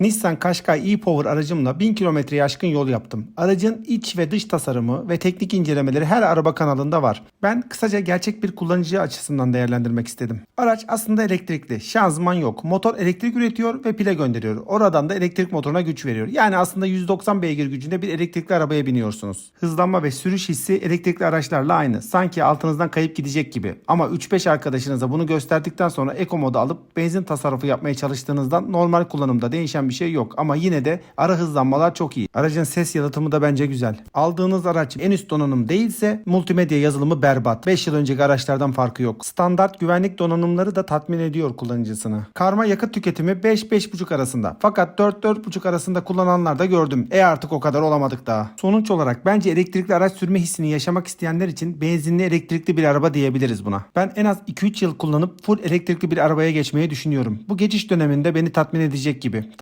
Nissan Qashqai e-Power aracımla 1000 kilometreyi aşkın yol yaptım. Aracın iç ve dış tasarımı ve teknik incelemeleri her araba kanalında var. Ben kısaca gerçek bir kullanıcı açısından değerlendirmek istedim. Araç aslında elektrikli. Şanzıman yok. Motor elektrik üretiyor ve pile gönderiyor. Oradan da elektrik motoruna güç veriyor. Yani aslında 190 beygir gücünde bir elektrikli arabaya biniyorsunuz. Hızlanma ve sürüş hissi elektrikli araçlarla aynı. Sanki altınızdan kayıp gidecek gibi. Ama 3-5 arkadaşınıza bunu gösterdikten sonra Eco modu alıp benzin tasarrufu yapmaya çalıştığınızdan normal kullanımda değişen bir şey yok. Ama yine de ara hızlanmalar çok iyi. Aracın ses yalıtımı da bence güzel. Aldığınız araç en üst donanım değilse multimedya yazılımı berbat. 5 yıl önceki araçlardan farkı yok. Standart güvenlik donanımları da tatmin ediyor kullanıcısını. Karma yakıt tüketimi 5-5,5 arasında. Fakat 4-4,5 arasında kullananlar da gördüm. E artık o kadar olamadık daha. Sonuç olarak bence elektrikli araç sürme hissini yaşamak isteyenler için benzinli elektrikli bir araba diyebiliriz buna. Ben en az 2-3 yıl kullanıp full elektrikli bir arabaya geçmeyi düşünüyorum. Bu geçiş döneminde beni tatmin edecek gibi.